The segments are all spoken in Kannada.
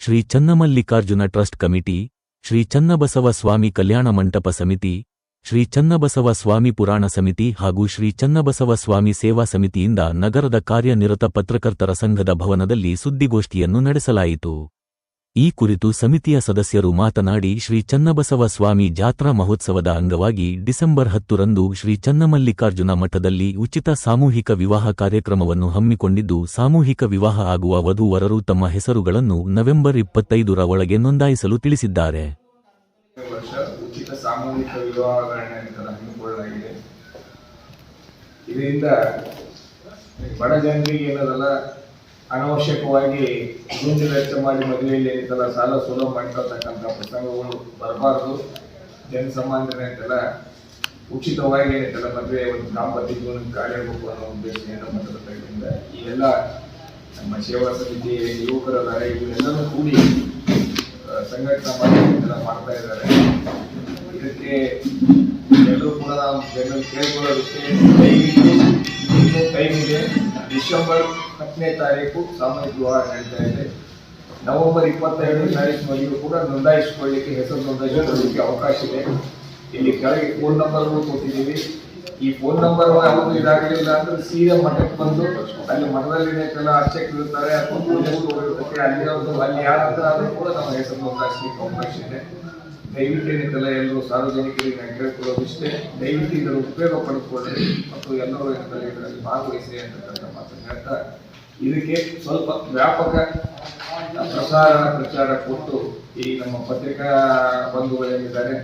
ಶ್ರೀ ಚನ್ನಮಲ್ಲಿಕಾರ್ಜುನ ಟ್ರಸ್ಟ್ ಕಮಿಟಿ, ಶ್ರೀ ಚನ್ನಬಸವ ಸ್ವಾಮಿ ಕಲ್ಯಾಣ ಮಂಟಪ ಸಮಿತಿ, ಶ್ರೀ ಚನ್ನಬಸವ ಸ್ವಾಮಿ ಪುರಾಣ ಸಮಿತಿ ಹಾಗೂ ಶ್ರೀ ಚನ್ನಬಸವ ಸ್ವಾಮಿ ಸೇವಾ ಸಮಿತಿಯಿಂದ ನಗರದ ಕಾರ್ಯನಿರತ ಪತ್ರಕರ್ತರ ಸಂಘದ ಭವನದಲ್ಲಿ ಸುದ್ದಿಗೋಷ್ಠಿಯನ್ನು ನಡೆಸಲಾಯಿತು. ಈ ಕುರಿತು ಸಮಿತಿಯ ಸದಸ್ಯರು ಮಾತನಾಡಿ ಶ್ರೀ ಚನ್ನಬಸವ ಸ್ವಾಮಿ ಜಾತ್ರಾ ಮಹೋತ್ಸವದ ಅಂಗವಾಗಿ ಡಿಸೆಂಬರ್ ಹತ್ತರಂದು ಶ್ರೀ ಚನ್ನಮಲ್ಲಿಕಾರ್ಜುನ ಮಠದಲ್ಲಿ ಉಚಿತ ಸಾಮೂಹಿಕ ವಿವಾಹ ಕಾರ್ಯಕ್ರಮವನ್ನು ಹಮ್ಮಿಕೊಂಡಿದ್ದು, ಸಾಮೂಹಿಕ ವಿವಾಹ ಆಗುವ ವಧುವರರು ತಮ್ಮ ಹೆಸರುಗಳನ್ನು ನವೆಂಬರ್ ಇಪ್ಪತ್ತೈದರ ಒಳಗೆ ನೋಂದಾಯಿಸಲು ತಿಳಿಸಿದ್ದಾರೆ. ಇದರಿಂದ ಅನವಶ್ಯಕವಾಗಿ ಗುಂಡಿ ವೆಚ್ಚ ಮಾಡಿ ಮದುವೆಯಲ್ಲಿ ಏನಿದ್ದಲ್ಲ ಸಾಲ ಸುಲಭ ಮಾಡ್ಕೊಳ್ತಕ್ಕಂಥ ಪ್ರಸಂಗಗಳು ಬರಬಾರ್ದು. ಜನಸಾಮಾನ್ಯರ ಏನೈತಲ್ಲ ಉಚಿತವಾಗಿ ಏನಿದ್ದಲ್ಲ ಮದುವೆ ಒಂದು ದಾಂಪತ್ಯ ಜೀವನಕ್ಕೆ ಕಾಲಿಡಬೇಕು ಅನ್ನೋ ಮಠದ ಈ ಎಲ್ಲ ನಮ್ಮ ಸೇವಾ ಸಮಿತಿ ಯುವಕರಲ್ಲ ಇವರೆಲ್ಲರೂ ಕೂಡಿ ಸಂಘಟನಾ ಮಾಡಿ ಮಾಡ್ತಾ ಇದ್ದಾರೆ. ಇದಕ್ಕೆ ಎಲ್ಲರೂ ಕೂಡ ನಾವು ಜನರು ಟೈಮ್ ಇದೆ ಡಿಸೆಂಬರ್ ಹತ್ತನೇ ತಾರೀಕು ಸಾಮೂಹಿಕ ವಿವಾಹ ನಡೀತಾ ಇದೆ. ನವೆಂಬರ್ ಇಪ್ಪತ್ತೈದನೇ ತಾರೀಖು ಮದುವೆ ಕೂಡ ನೋಂದಾಯಿಸಿಕೊಳ್ಳಲಿಕ್ಕೆ ಹೆಸರು ನೋಂದಾಯಿಸಿಕೊಳ್ಳಲಿಕ್ಕೆ ಅವಕಾಶ ಇದೆ. ಇಲ್ಲಿ ಕೆಳಗೆ ಫೋನ್ ನಂಬರ್ ಕೊಟ್ಟಿದ್ದೀವಿ. ಈ ಫೋನ್ ನಂಬರ್ ಯಾವುದು ಇದಾಗಲಿಲ್ಲ ಅಂದ್ರೆ ಸೀದಾ ಮಠಕ್ಕೆ ಬಂದು ಅಲ್ಲಿ ಮಠದಲ್ಲಿ ಕೆಲ ಅರ್ಚಕರು ಇರ್ತಾರೆ ಅಥವಾ ಪೂಜೆ ಇರ್ತಕ್ಕೆ ಅಲ್ಲಿ ಒಂದು ಅಲ್ಲಿ ಯಾರ ಹತ್ರ ಆದ್ರೂ ಕೂಡ ನಮ್ಮ ಹೆಸರು ನೋಂದಾಯಿಸಲಿಕ್ಕೆ ಅವಕಾಶ ಇದೆ. ದಯವಿಟ್ಟು ಏನೈತಲ್ಲ ಎಲ್ಲರೂ ಸಾರ್ವಜನಿಕರಿಗೆ ನಾನು ಕೇಳ್ಕೊಳ್ಳೋದಿಷ್ಟೇ ದಯವಿಟ್ಟು ಇದರ ಉಪಯೋಗ ಪಡೆದುಕೊಳ್ಳಿ ಮತ್ತು ಎಲ್ಲರೂ ಏನಂತಲ್ಲ ಇದರಲ್ಲಿ ಭಾಗವಹಿಸಿ ಅಂತಕ್ಕಂಥ ಮಾತನ್ನು ಹೇಳ್ತಾ ಇದಕ್ಕೆ ಸ್ವಲ್ಪ ವ್ಯಾಪಕ ಪ್ರಸಾರ ಪ್ರಚಾರ ಕೊಟ್ಟು ಈ ನಮ್ಮ ಪತ್ರಿಕಾ ಬಂಧುಗಳೇನಿದ್ದಾರೆ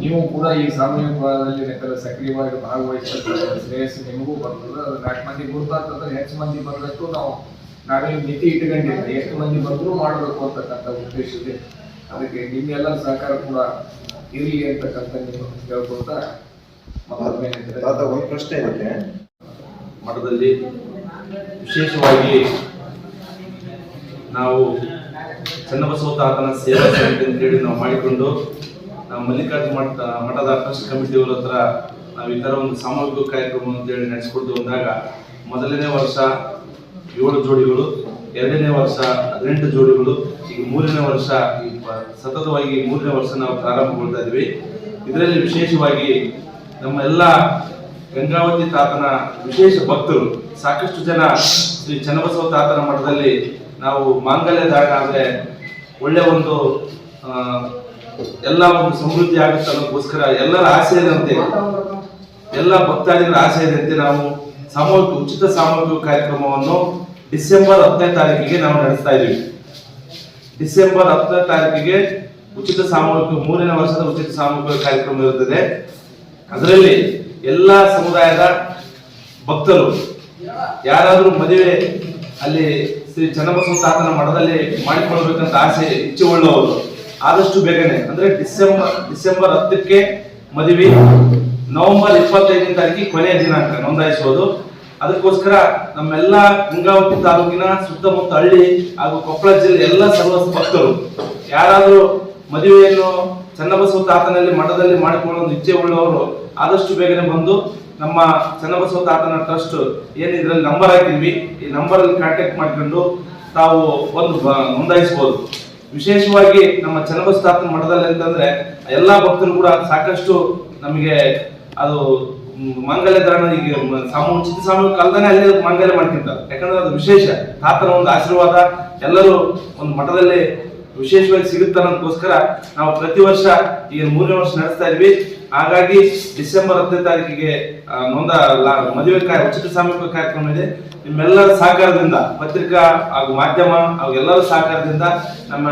ನೀವು ಕೂಡ ಈ ಸಾಮೂಹಿಕ ವಿವಾಹದಲ್ಲಿ ಏನೈತಲ್ಲ ಸಕ್ರಿಯವಾಗಿ ಭಾಗವಹಿಸಬೇಕು ಶ್ರೇಯಸ್ಸು ನಿಮಗೂ ಬರ್ತದೆ ಅದು ನಾಲ್ಕು ಮಂದಿ ಗುರುತಾಗ್ತದೆ ಹೆಚ್ಚು ಮಂದಿ ಬರಬೇಕು ನಾವು ನಾವೇನು ಮಿತಿ ಇಟ್ಕೊಂಡಿಲ್ಲ ಎಷ್ಟು ಮಂದಿ ಬಂದರೂ ಮಾಡಬೇಕು ಅಂತಕ್ಕಂಥ ಉದ್ದೇಶ ಇದೆ ಅದಕ್ಕೆ ನಿಮ್ಮೆಲ್ಲರ ಸಹಕಾರ ಕೂಡ ಇರಲಿ ಅಂತಕ್ಕಂಥ ನೀವು ಕೇಳ್ಕೊಳ್ತಾ ಮತ್ತೊಮ್ಮೆ ತಾತ ಒಂದು ಪ್ರಶ್ನೆ ಇದೆ. ಮಠದಲ್ಲಿ ವಿಶೇಷವಾಗಿ ನಾವು ಚನ್ನಬಸವ ತಾತನ ಸೇವಾ ಸಮಿತಿ ಅಂತೇಳಿ ನಾವು ಮಾಡಿಕೊಂಡು ನಾವು ಮಲ್ಲಿಕಾರ್ಜುನ ಮಠ, ಮಠದ ಟ್ರಸ್ಟ್ ಕಮಿಟಿಯವರ ಹತ್ರ ನಾವು ಈ ಥರ ಒಂದು ಸಾಮೂಹಿಕ ಕಾರ್ಯಕ್ರಮ ಅಂತೇಳಿ ನಡೆಸ್ಕೊಡ್ತು ಬಂದಾಗ ಮೊದಲನೇ ವರ್ಷ ಏಳು ಜೋಡಿಗಳು, ಎರಡನೇ ವರ್ಷ ಹದಿನೆಂಟು ಜೋಡಿಗಳು, ಈಗ ಮೂರನೇ ವರ್ಷ ಸತತವಾಗಿ ಮೂರನೇ ವರ್ಷ ನಾವು ಪ್ರಾರಂಭಗೊಳ್ತಾ ಇದ್ವಿ. ಇದರಲ್ಲಿ ವಿಶೇಷವಾಗಿ ನಮ್ಮ ಎಲ್ಲ ಗಂಗಾವತಿ ತಾತನ ವಿಶೇಷ ಭಕ್ತರು, ಸಾಕಷ್ಟು ಜನ ಶ್ರೀ ಚನ್ನಬಸವ ತಾತನ ಮಠದಲ್ಲಿ ನಾವು ಮಾಂಗಲ್ಯ ಧಾರಣ ಆದ್ರೆ ಒಳ್ಳೆ ಒಂದು ಎಲ್ಲ ಒಂದು ಸಮೃದ್ಧಿ ಆಗುತ್ತೆ ಅನ್ನೋದಕ್ಕೋಸ್ಕರ ಎಲ್ಲರ ಆಸೆ ಇದಂತೆ ಎಲ್ಲ ಭಕ್ತಾದಿಗಳ ಆಸೆ ಇದಂತೆ ನಾವು ಸಾಮೂಹಿಕ ಉಚಿತ ಸಾಮೂಹಿಕ ಕಾರ್ಯಕ್ರಮವನ್ನು ಡಿಸೆಂಬರ್ ಹತ್ತನೇ ತಾರೀಕಿಗೆ ನಾವು ನಡೆಸ್ತಾ ಇದ್ದೀವಿ. ಡಿಸೆಂಬರ್ ಹತ್ತನೇ ತಾರೀಕಿಗೆ ಉಚಿತ ಸಾಮೂಹಿಕ, ಮೂರನೇ ವರ್ಷದ ಉಚಿತ ಸಾಮೂಹಿಕ ಕಾರ್ಯಕ್ರಮ ಇರುತ್ತದೆ ಅದರಲ್ಲಿ ಎಲ್ಲ ಸಮುದಾಯದ ಭಕ್ತರು, ಯಾರಾದರೂ ಮದುವೆ ಅಲ್ಲಿ ಶ್ರೀ ಚನ್ನಬಸವ ತಾತನ ಮಠದಲ್ಲಿ ಮಾಡಿಕೊಳ್ಬೇಕಂತ ಆಸೆ ಇಚ್ಛೆ ಉಳ್ಳವರು ಆದಷ್ಟು ಬೇಗನೆ, ಅಂದ್ರೆ ಡಿಸೆಂಬರ್ ಡಿಸೆಂಬರ್ ಹತ್ತಕ್ಕೆ ಮದುವೆ, ನವೆಂಬರ್ ಇಪ್ಪತ್ತೈದನೇ ತಾರೀಕಿಗೆ ಕೊನೆಯ ದಿನಾಂಕ ನೋಂದಾಯಿಸುವುದು. ಅದಕ್ಕೋಸ್ಕರ ನಮ್ಮೆಲ್ಲ ಗಂಗಾವತಿ ತಾಲೂಕಿನ ಸುತ್ತಮುತ್ತ ಹಳ್ಳಿ ಹಾಗೂ ಕೊಪ್ಪಳ ಜಿಲ್ಲೆ ಎಲ್ಲ ಸರ್ವ ಭಕ್ತರು, ಯಾರಾದರೂ ಮದುವೆಯನ್ನು ಚನ್ನಬಸವ ತಾತನಲ್ಲಿ ಮಠದಲ್ಲಿ ಮಾಡಿಕೊಳ್ಳೋ ಇಚ್ಛೆ ಉಳ್ಳವರು ಆದಷ್ಟು ಬೇಗನೆ ಬಂದು ನಮ್ಮ ಚನ್ನಬಸವ ತಾತನ ಟ್ರಸ್ಟ್ ಏನು ಇದರಲ್ಲಿ ನಂಬರ್ ಹಾಕಿದ್ವಿ. ಈ ನಂಬರ್ ಅಲ್ಲಿ ಕಾಂಟ್ಯಾಕ್ಟ್ ಮಾಡ್ಕೊಂಡು ತಾವು ಒಂದು ನೋಂದಾಯಿಸಬಹುದು ವಿಶೇಷವಾಗಿ ನಮ್ಮ ಚನ್ನಬಸವ ತಾತನ ಮಠದಲ್ಲಿ ಅಂತಂದ್ರೆ ಎಲ್ಲಾ ಭಕ್ತರು ಕೂಡ ಸಾಕಷ್ಟು ನಮಗೆ ಅದು ಮಾಂಗಲ್ಯ ಧಾರಣ ಈಗ ಸಾಮೂಹಿಕ ಕಾಲದನೇ ಅಲ್ಲಿ ಮಾಂಗಲ್ಯ ಮಾಡ್ತಿರ್ತಾರೆ. ಯಾಕಂದ್ರೆ ಅದು ವಿಶೇಷ. ತಾತನ ಒಂದು ಆಶೀರ್ವಾದ ಎಲ್ಲರೂ ಒಂದು ಮಠದಲ್ಲಿ ವಿಶೇಷವಾಗಿ ಸಿಗುತ್ತೆ ಅನ್ನೋದಕ್ಕೋಸ್ಕರ ನಾವು ಪ್ರತಿ ವರ್ಷ ಈಗ ಮೂರನೇ ವರ್ಷ ನಡೆಸ್ತಾ ಇದ್ವಿ ಹಾಗಾಗಿ ಡಿಸೆಂಬರ್ ಹತ್ತನೇ ತಾರೀಕಿಗೆ ನೊಂದ ಮದುವೆ ಉಚಿತ ಸಾಮೂಹಿಕ ಕಾರ್ಯಕ್ರಮ ಇದೆ. ನಿಮ್ಮೆಲ್ಲರ ಸಹಕಾರದಿಂದ ಪತ್ರಿಕಾ ಹಾಗೂ ಮಾಧ್ಯಮ ಹಾಗೂ ಎಲ್ಲರ ಸಹಕಾರದಿಂದ ನಮ್ಮ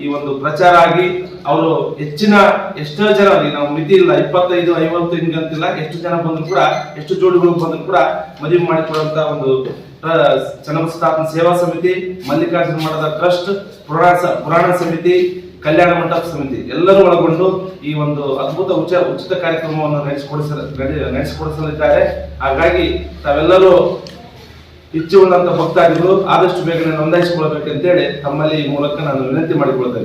ಈ ಒಂದು ಪ್ರಚಾರ ಆಗಿ ಅವರು ಹೆಚ್ಚಿನ, ಎಷ್ಟೋ ಜನ ನಾವು ಮಿತಿ ಇಲ್ಲ, ಇಪ್ಪತ್ತೈದು, ಐವತ್ತು ಹಿಂಗಂತಿಲ್ಲ, ಎಷ್ಟು ಜನ ಬಂದ್ರು ಕೂಡ, ಎಷ್ಟು ಜೋಡಿಗಳು ಬಂದ್ರು ಕೂಡ ಮದುವೆ ಮಾಡಿಕೊಡುವಂತ ಒಂದು ಚನ್ನಬಸವ ಸೇವಾ ಸಮಿತಿ, ಮಲ್ಲಿಕಾರ್ಜುನ ಮಠದ ಟ್ರಸ್ಟ್, ಪುರಾಣ ಪುರಾಣ ಸಮಿತಿ, ಕಲ್ಯಾಣ ಮಂಟಪ ಸಮಿತಿ, ಎಲ್ಲರೂ ಒಳಗೊಂಡು ಈ ಒಂದು ಅದ್ಭುತ ಉಚ, ಉಚಿತ ಕಾರ್ಯಕ್ರಮವನ್ನು ನಡೆಸಿಕೊಡಿಸ ನಡೆ- ನಡೆಸಿಕೊಡಿಸಲಿದ್ದಾರೆ. ಹಾಗಾಗಿ ತಾವೆಲ್ಲರೂ ಇಚ್ಛೆ ಉಳ್ಳಂತ ಭಕ್ತಾದಿಗಳು ಆದಷ್ಟು ಬೇಗನೆ ನೋಂದಾಯಿಸಿಕೊಳ್ಬೇಕಂತೇಳಿ ತಮ್ಮಲ್ಲಿ ಈ ಮೂಲಕ ನಾನು ವಿನಂತಿ ಮಾಡಿಕೊಳ್ತಾ